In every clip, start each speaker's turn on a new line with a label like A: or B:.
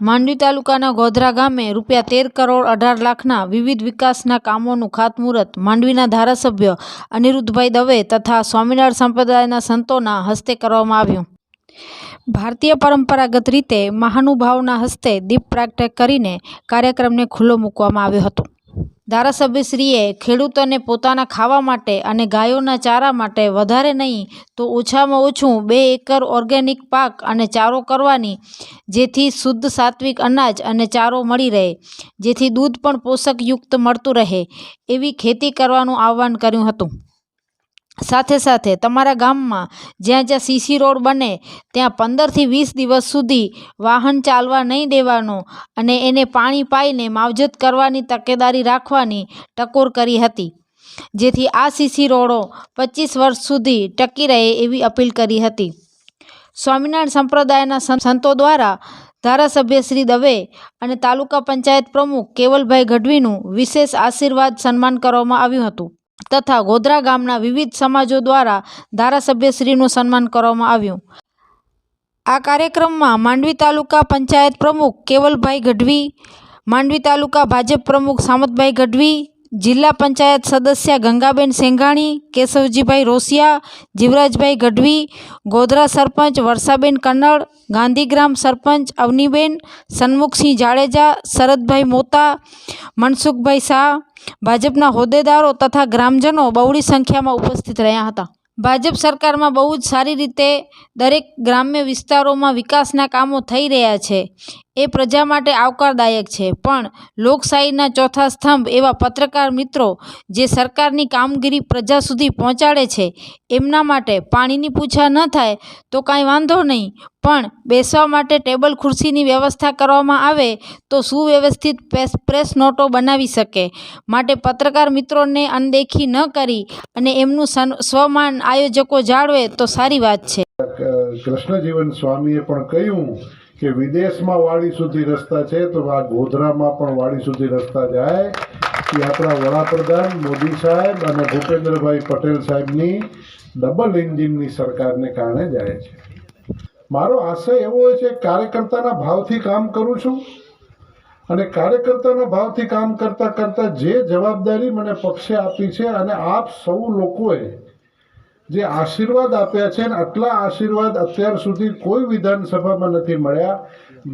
A: માંડવી તાલુકાના ગોધરા ગામે રૂપિયા તેર કરોડ અઢાર લાખના વિવિધ વિકાસના કામોનું ખાતમુહૂર્ત માંડવીના ધારાસભ્ય અનિરુદ્ધભાઈ દવે તથા સ્વામિનારાયણ સંપ્રદાયના સંતોના હસ્તે કરવામાં આવ્યું. ભારતીય પરંપરાગત રીતે મહાનુભાવના હસ્તે દીપ પ્રાગટ્ય કરીને કાર્યક્રમને ખુલ્લો મૂકવામાં આવ્યો હતો. ધારાસભ્યશ્રીએ ખેડૂતોને પોતાના ખાવા માટે અને ગાયોના ચારા માટે વધારે નહીં તો ઓછામાં ઓછું બે એકર ઓર્ગેનિક પાક અને ચારો કરવાની, જેથી શુદ્ધ સાત્વિક અનાજ અને ચારો મળી રહે, જેથી દૂધ પણ પોષકયુક્ત મળતું રહે, એવી ખેતી કરવાનું આહ્વાન કર્યું હતું. સાથે સાથે તમારા ગામમાં જ્યાં જ્યાં સીસી રોડ બને, ત્યાં પંદરથી વીસ દિવસ સુધી વાહન ચાલવા નહીં દેવાનો અને એને પાણી પાઈને માવજત કરવાની તકેદારી રાખવાની ટકોર કરી હતી. જેથી આ સીસી રોડો પચીસ વર્ષ સુધી ટકી રહે એવી અપીલ કરી હતી. સ્વામિનારાયણ સંપ્રદાયના સંતો દ્વારા ધારાસભ્ય શ્રી દવે અને તાલુકા પંચાયત પ્રમુખ કેવલભાઈ ગઢવીનું વિશેષ આશીર્વાદ સન્માન કરવામાં આવ્યું હતું. તથા ગોધરા ગામના વિવિધ સમાજો દ્વારા ધારાસભ્યશ્રીનું સન્માન કરવામાં આવ્યું. આ કાર્યક્રમમાં માંડવી તાલુકા પંચાયત પ્રમુખ કેવલભાઈ ગઢવી, માંડવી તાલુકા ભાજપ પ્રમુખ સામતભાઈ ગઢવી જિલ્લા પંચાયત સદસ્ય ગંગાબેન સેંઘાણી, કેશવજીભાઈ રોસિયા, જીવરાજભાઈ ગઢવી, ગોધરા સરપંચ વર્ષાબેન કન્નડ ગાંધીગ્રામ સરપંચ અવનીબેન, સન્મુખસિંહ જાડેજા, શરદભાઈ મોતા, મનસુખભાઈ શાહ, ભાજપના હોદ્દેદારો તથા ગ્રામજનો બહોળી સંખ્યામાં ઉપસ્થિત રહ્યા હતા. ભાજપ સરકારમાં બહુ જ સારી રીતે દરેક ગ્રામ્ય વિસ્તારોમાં વિકાસના કામો થઈ રહ્યા છે. એ પ્રજા માટે આવકારદાયક છે. પણ લોકશાહીના ચોથા સ્તંભ એવા પત્રકાર મિત્રો જે સરકારની કામગીરી પ્રજા સુધી પહોંચાડે છે, એમના માટે પાણીની પૂછા ન થાય તો કાંઈ વાંધો નહીં. પણ બેસવા માટે ટેબલ ખુરશીની વ્યવસ્થા કરવામાં આવે તો સુવ્યવસ્થિત પ્રેસ નોટો બનાવી શકે. માટે પત્રકાર મિત્રોને અનદેખી ન કરી અને એમનું સ્વમાન આયોજકો જાળવે તો સારી વાત છે.
B: કૃષ્ણજીવન સ્વામીએ પણ કહ્યું કે વિદેશમાં વાડી સુધી રસ્તા છે, તો આ ગોધરામાં પણ વાડી સુધી રસ્તા જાય. એ આપણા વડાપ્રધાન મોદી સાહેબ અને ભૂપેન્દ્રભાઈ પટેલ સાહેબની ડબલ એન્જિનની સરકારને કારણે જાય છે. મારો આશય એવો હોય છે કાર્યકર્તાના ભાવથી કામ કરું છું અને કાર્યકર્તાના ભાવથી કામ કરતાં કરતાં જે જવાબદારી મને પક્ષે આપી છે અને આપ સૌ લોકોએ જે આશીર્વાદ આપ્યા છે ને આટલા આશીર્વાદ અત્યાર સુધી કોઈ વિધાનસભામાં નથી મળ્યા.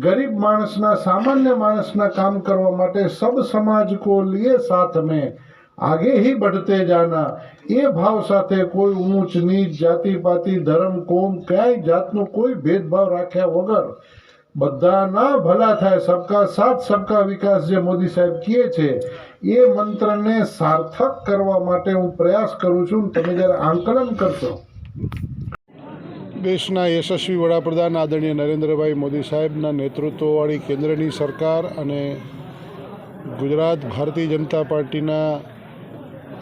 B: ગરીબ માણસના, સામાન્ય માણસના કામ કરવા માટે સબ સમાજ કો લીએ સાથ મેં. આગે હી બઢતે જાના. એ ભાવ સાથે કોઈ ઊંચ, નીચ, જાતિ, પાતિ, ધર્મ, કોમ, ક્યાંય જાતનો કોઈ ભેદભાવ રાખ્યા વગર બધાના ભલા થાય. સબકા સાથ, સબકા વિકાસ જે મોદી સાહેબ કહે છે એ મંત્રને સાર્થક કરવા માટે હું પ્રયાસ કરું છું તમે જ્યારે આંકલન કરશો. દેશના યશસ્વી વડાપ્રધાન આદરણીય નરેન્દ્રભાઈ મોદી સાહેબના નેતૃત્વવાળી કેન્દ્રની સરકાર અને ગુજરાત ભારતીય જનતા પાર્ટીના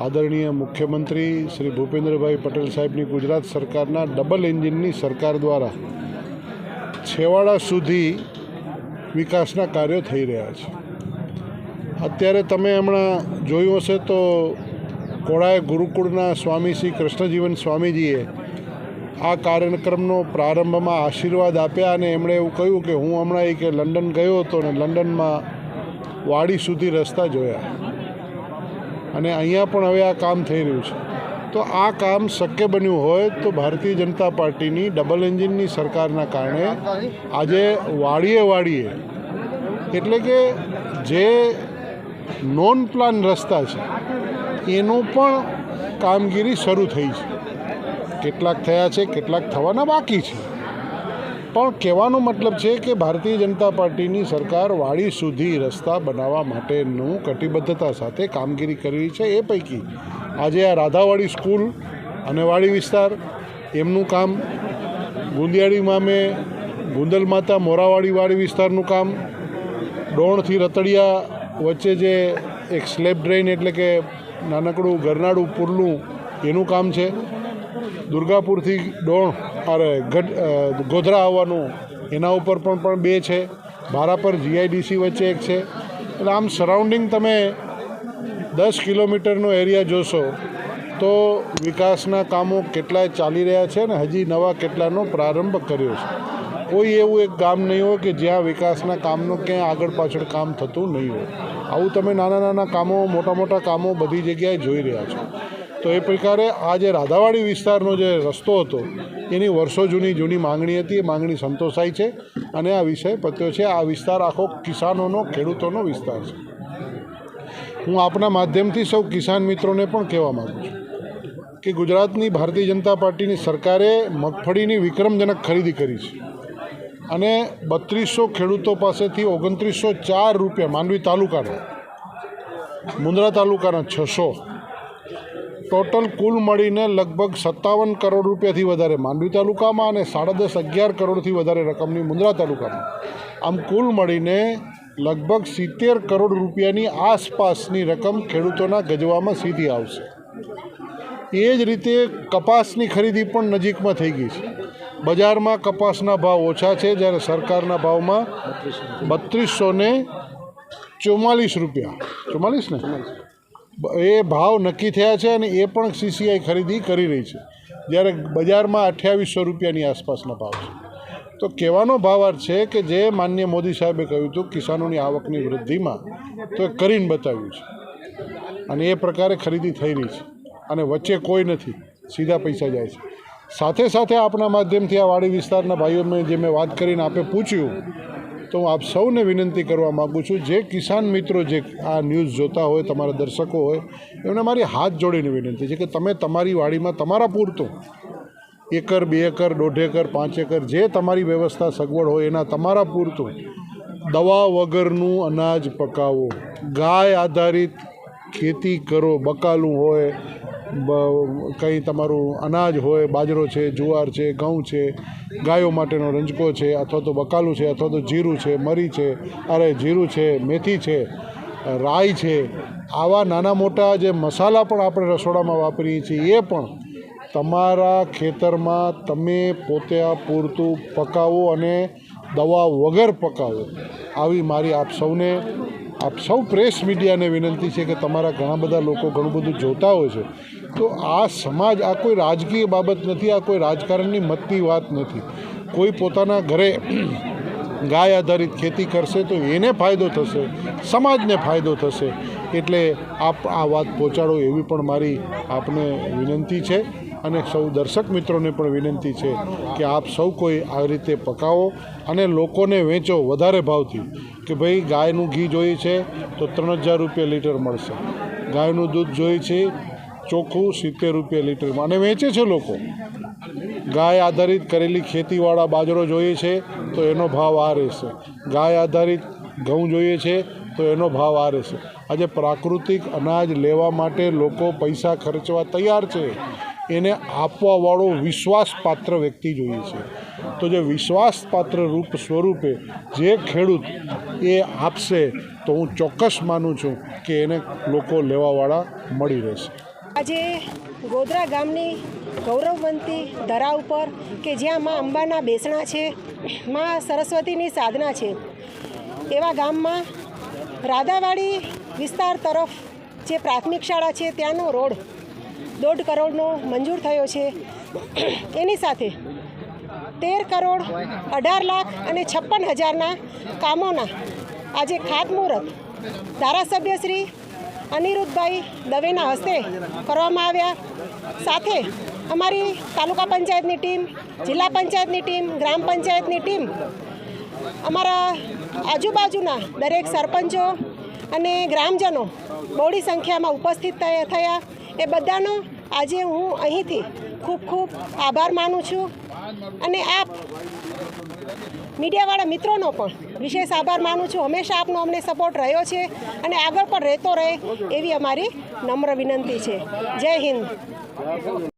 B: આદરણીય મુખ્યમંત્રી શ્રી ભૂપેન્દ્રભાઈ પટેલ સાહેબની ગુજરાત સરકારના ડબલ એન્જિનની સરકાર દ્વારા છેવાડા સુધી વિકાસના કાર્યો થઈ રહ્યા છે. અત્યારે તમે હમણાં જોયું હશે તો કોળાએ ગુરુકુળના સ્વામી શ્રી કૃષ્ણજીવન સ્વામીજીએ આ કાર્યક્રમનો પ્રારંભમાં આશીર્વાદ આપ્યા અને એમણે એવું કહ્યું કે હું હમણાં એ કે લંડન ગયો હતો ને લંડનમાં વાડી સુધી રસ્તા જોયા. અને અહીંયા પણ હવે આ કામ થઈ રહ્યું છે. તો આ કામ શક્ય બન્યું હોય તો ભારતીય જનતા પાર્ટીની ડબલ એન્જિનની સરકારના કારણે આજે વાડીએ વાડીએ, એટલે કે જે નોન પ્લાન રસ્તા છે. એનું પણ કામગીરી શરૂ થઈ છે. કેટલાક થયા છે, કેટલાક થવાના બાકી છે. પણ કહેવાનો મતલબ છે કે ભારતીય જનતા પાર્ટીની સરકાર વાડી સુધી રસ્તા બનાવવા માટેનું કટિબદ્ધતા સાથે કામગીરી કરી છે એ પૈકી. આજે આ રાધાવાડી સ્કૂલ અને વાડી વિસ્તાર, એમનું કામ, ગુંદિયાળી મામે ગુંદલ માતા મોરાવાડી વાડી વિસ્તારનું કામ, ડોણથી રતડિયા વચ્ચે જે એક સ્લેબ ડ્રેઇન એટલે કે નાનકડું ગરનાળું પુરલું, એનું કામ છે. દુર્ગાપુરથી ડોણ અરે ગઢ ગોધરા આવવાનું, એના ઉપર પણ પણ બે છે. ભારાપર જીઆઈડીસી વચ્ચે એક છે. એટલે આમ સરાઉન્ડિંગ તમે દસ કિલોમીટરનો એરિયા જોશો, તો વિકાસના કામો કેટલાય ચાલી રહ્યા છે ને હજી નવા કેટલાનો પ્રારંભ કર્યો છે. કોઈ એવું એક ગામ નહીં હોય કે જ્યાં વિકાસના કામનું ક્યાંય આગળ પાછળ કામ થતું નહીં હોય. આવું તમે નાના નાના કામો, મોટા મોટા કામો બધી જગ્યાએ જોઈ રહ્યા છો. તો એ પ્રકારે આ જે રાધાવાડી વિસ્તારનો જે રસ્તો હતો, એની વર્ષો જૂની જૂની માંગણી હતી, એ માંગણી સંતોષાઈ છે અને આ વિષય પત્યો છે. આ વિસ્તાર આખો કિસાનોનો, ખેડૂતોનો વિસ્તાર છે. હું આપના માધ્યમથી સૌ કિસાન મિત્રોને પણ કહેવા માગું છું કે ગુજરાતની ભારતીય જનતા પાર્ટીની સરકારે મગફળીની વિક્રમજનક ખરીદી કરી છે. અને બત્રીસો ખેડૂતો પાસેથી ઓગણત્રીસો ચાર રૂપિયા માંડવી તાલુકાના, મુંદ્રા તાલુકાના છસો. ટોટલ કુલ મળીને લગભગ સત્તાવન કરોડ રૂપિયાથી વધારે માંડવી તાલુકામાં અને સાડા દસ અગિયાર કરોડથી વધારે રકમની મુંદ્રા તાલુકામાં. આમ કુલ મળીને લગભગ સિત્તેર કરોડ રૂપિયાની આસપાસની રકમ ખેડૂતોના ગજવામાં સીધી આવશે. એ જ રીતે કપાસની ખરીદી પણ નજીકમાં થઈ ગઈ છે. બજારમાં કપાસના ભાવ ઓછા છે જ્યારે સરકારના ભાવમાં બત્રીસો ને ચુમ્માલીસ રૂપિયા. ચુમ્માલીસ ને? એ ભાવ નક્કી થયા છે અને એ પણ સીસીઆઈ ખરીદી કરી રહી છે. જ્યારે બજારમાં અઠ્યાવીસો રૂપિયાની આસપાસના ભાવ છે. તો કહેવાનો ભાવાર્થ છે કે જે માન્ય મોદી સાહેબે કહ્યું હતું, કિસાનોની આવકની વૃદ્ધિમાં તો એ કરીને બતાવ્યું છે. અને એ પ્રકારે ખરીદી થઈ રહી છે. અને વચ્ચે કોઈ નથી. સીધા પૈસા જાય છે. સાથે સાથે આપણા માધ્યમથી આ વાડી વિસ્તારના ભાઈઓને જે મેં વાત કરીને આપે પૂછ્યું, તો હું આપ સૌને વિનંતી કરવા માગું છું, જે કિસાન મિત્રો જે આ ન્યૂઝ જોતા હોય, તમારા દર્શકો હોય, એમને મારી હાથ જોડીને વિનંતી છે કે તમે તમારી વાડીમાં તમારા પૂરતું એકર, બે એકર, દોઢ એકર, પાંચ એકર, જે તમારી વ્યવસ્થા સગવડ હોય, એના તમારા પૂરતું દવા વગરનું અનાજ પકાવો. ગાય આધારિત ખેતી કરો, બકાલું હોય કંઈ તમારું અનાજ હોય, બાજરો છે, જુવાર છે, ઘઉં છે, ગાયો માટેનો રંજકો છે, અથવા તો બકાલું છે, અથવા તો જીરું છે, મરી છે, અરે જીરું છે, મેથી છે, રાઈ છે, આવા નાના મોટા જે મસાલા પણ આપણે રસોડામાં વાપરીએ છીએ, એ પણ તમારા ખેતરમાં તમે પોતે પૂરતું પકાવો અને દવા વગર પકાવો. આવી મારી આપ સૌને, આપ સૌ પ્રેસ મીડિયાને વિનંતી છે કે તમારા ઘણા બધા લોકો ઘણું બધું જોતા હોય છે. તો આ સમાજ, આ કોઈ રાજકીય બાબત નથી, આ કોઈ રાજકારણની મતની વાત નથી. કોઈ પોતાના ઘરે ગાય આધારિત ખેતી કરશે તો એને ફાયદો થશે, સમાજને ફાયદો થશે. એટલે આપ આ વાત પહોંચાડો એવી પણ મારી આપને વિનંતી છે અને સૌ દર્શક મિત્રોને પણ વિનંતી છે કે આપ સૌ કોઈ આ રીતે પકાવો અને લોકોને વેચો વધારે ભાવથી કે ભાઈ ગાયનું ઘી જોઈએ છે તો ત્રણ હજાર રૂપિયા લીટર મળશે. ગાયનું દૂધ જોઈએ છે ચોખ્ખું સિત્તેર રૂપિયા લીટરમાં. અને વેચે છે લોકો. ગાય આધારિત કરેલી ખેતીવાળા બાજરો જોઈએ છે, તો એનો ભાવ આ રહેશે. ગાય આધારિત ઘઉં જોઈએ છે, તો એનો ભાવ આ રહેશે. આજે પ્રાકૃતિક અનાજ લેવા માટે લોકો પૈસા ખર્ચવા તૈયાર છે. એને આપવાવાળો વિશ્વાસપાત્ર વ્યક્તિ જોઈએ છે. તો જે વિશ્વાસપાત્ર રૂપ સ્વરૂપે જે ખેડૂત એ આપશે, તો હું ચોક્કસ માનું છું કે એને લોકો લેવાવાળા મળી રહેશે.
C: આજે ગોધરા ગામની ગૌરવવંતી ધરા ઉપર કે જ્યાં માં અંબાના બેસણા છે, માં સરસ્વતીની સાધના છે. એવા ગામમાં રાધાવાડી વિસ્તાર તરફ જે પ્રાથમિક શાળા છે, ત્યાંનો રોડ દોઢ કરોડનો મંજૂર થયો છે. એની સાથે તેર કરોડ અઢાર લાખ અને છપ્પન હજારના કામોના આજે ખાતમુહૂર્ત ધારાસભ્ય શ્રી અનિરુદ્ધભાઈ દવેના હસ્તે કરવામાં આવ્યા. સાથે અમારી તાલુકા પંચાયતની ટીમ, જિલ્લા પંચાયતની ટીમ, ગ્રામ પંચાયતની ટીમ, અમારા આજુબાજુના દરેક સરપંચો અને ગ્રામજનો બહોળી સંખ્યામાં ઉપસ્થિત થયા એ બધાનો આજે હું અહીંથી ખૂબ ખૂબ આભાર માનું છું. અને આપ મીડિયાવાળા મિત્રોનો પણ વિશેષ આભાર માનું છું. હંમેશા આપનો અમને સપોર્ટ રહ્યો છે અને આગળ પણ રહેતો રહે એવી અમારી નમ્ર વિનંતી છે. જય હિન્દ.